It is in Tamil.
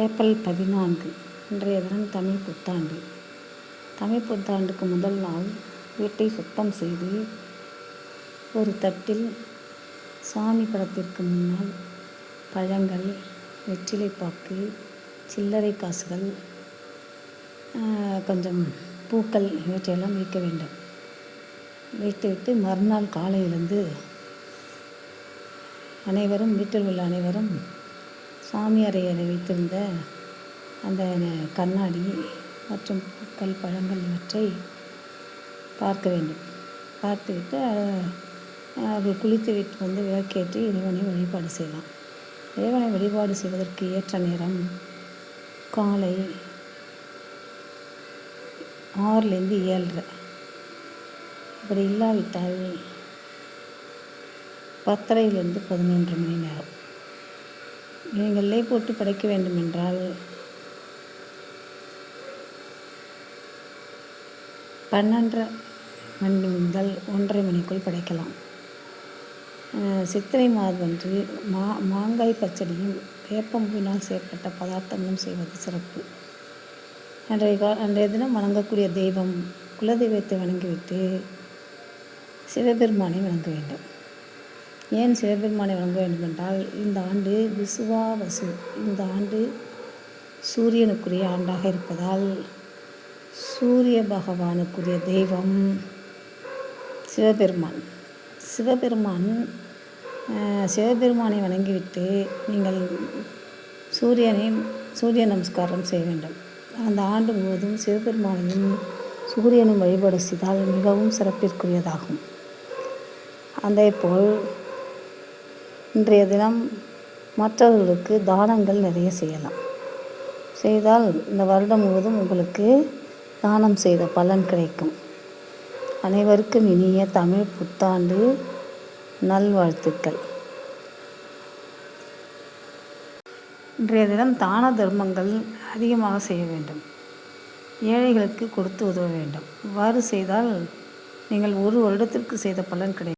ஏப்ரல் பதினான்கு இன்றைய தினம் தமிழ் புத்தாண்டு. தமிழ் புத்தாண்டுக்கு முதல் நாள் வீட்டை சுத்தம் செய்து ஒரு தட்டில் சாமி படத்திற்கு முன்னால் பழங்கள் வெற்றிலைப்பாக்கு சில்லறை காசுகள் கொஞ்சம் பூக்கள் இவற்றையெல்லாம் வைக்க வேண்டும். வைத்துவிட்டு மறுநாள் காலையிலிருந்து அனைவரும் வீட்டில் உள்ள அனைவரும் சாமி அறையில் வைத்திருந்த அந்த கண்ணாடி மற்றும் பூக்கள் பழங்கள் இவற்றை பார்க்க வேண்டும். பார்த்துவிட்டு அவர்கள் குளித்து விட்டு வந்து விளக்கேற்றி இறைவனை வழிபாடு செய்யலாம். இறைவனை வழிபாடு செய்வதற்கு ஏற்ற நேரம் காலை ஆறுலேருந்து ஏழரை. அப்படி இல்லாவிட்டால் பத்தரையிலேருந்து பதினொன்று மணி நேரம். நீங்கள் லே போட்டு படைக்க வேண்டுமென்றால் பன்னெண்டரை மணி முதல் ஒன்றரை மணிக்குள் படைக்கலாம். சித்திரை மாதன்று மா மாங்காய் பச்சடியும் வேப்பம்பூவினால் செய்யப்பட்ட பதார்த்தங்களும் செய்வது சிறப்பு. அன்றைய கா அன்றைய தினம் வணங்கக்கூடிய தெய்வம் குலதெய்வத்தை வணங்கிவிட்டு சிவபெருமானை வணங்க வேண்டும். ஏன் சிவபெருமானை வணங்க வேண்டும் என்றால் இந்த ஆண்டு விசுவாவசு இந்த ஆண்டு சூரியனுக்குரிய ஆண்டாக இருப்பதால் சூரிய பகவானுக்குரிய தெய்வம் சிவபெருமான். சிவபெருமான் சிவபெருமானை வணங்கிவிட்டு நீங்கள் சூரியனை சூரிய நமஸ்காரம் செய்ய வேண்டும். அந்த ஆண்டு முழுவதும் சிவபெருமானையும் சூரியனும் வழிபாடு செய்தால் மிகவும் சிறப்பிற்குரியதாகும். அதேபோல் இன்றைய தினம் மற்றவர்களுக்கு தானங்கள் நிறைய செய்யலாம். செய்தால் இந்த வருடம் முழுவதும் உங்களுக்கு தானம் செய்த பலன் கிடைக்கும். அனைவருக்கும் இனிய தமிழ் புத்தாண்டு நல்வாழ்த்துக்கள். இன்றைய தினம் தான தர்மங்கள் அதிகமாக செய்ய வேண்டும். ஏழைகளுக்கு கொடுத்து உதவ வேண்டும். இவ்வாறு செய்தால் நீங்கள் ஒரு வருடத்திற்கு செய்த பலன் கிடைக்கும்.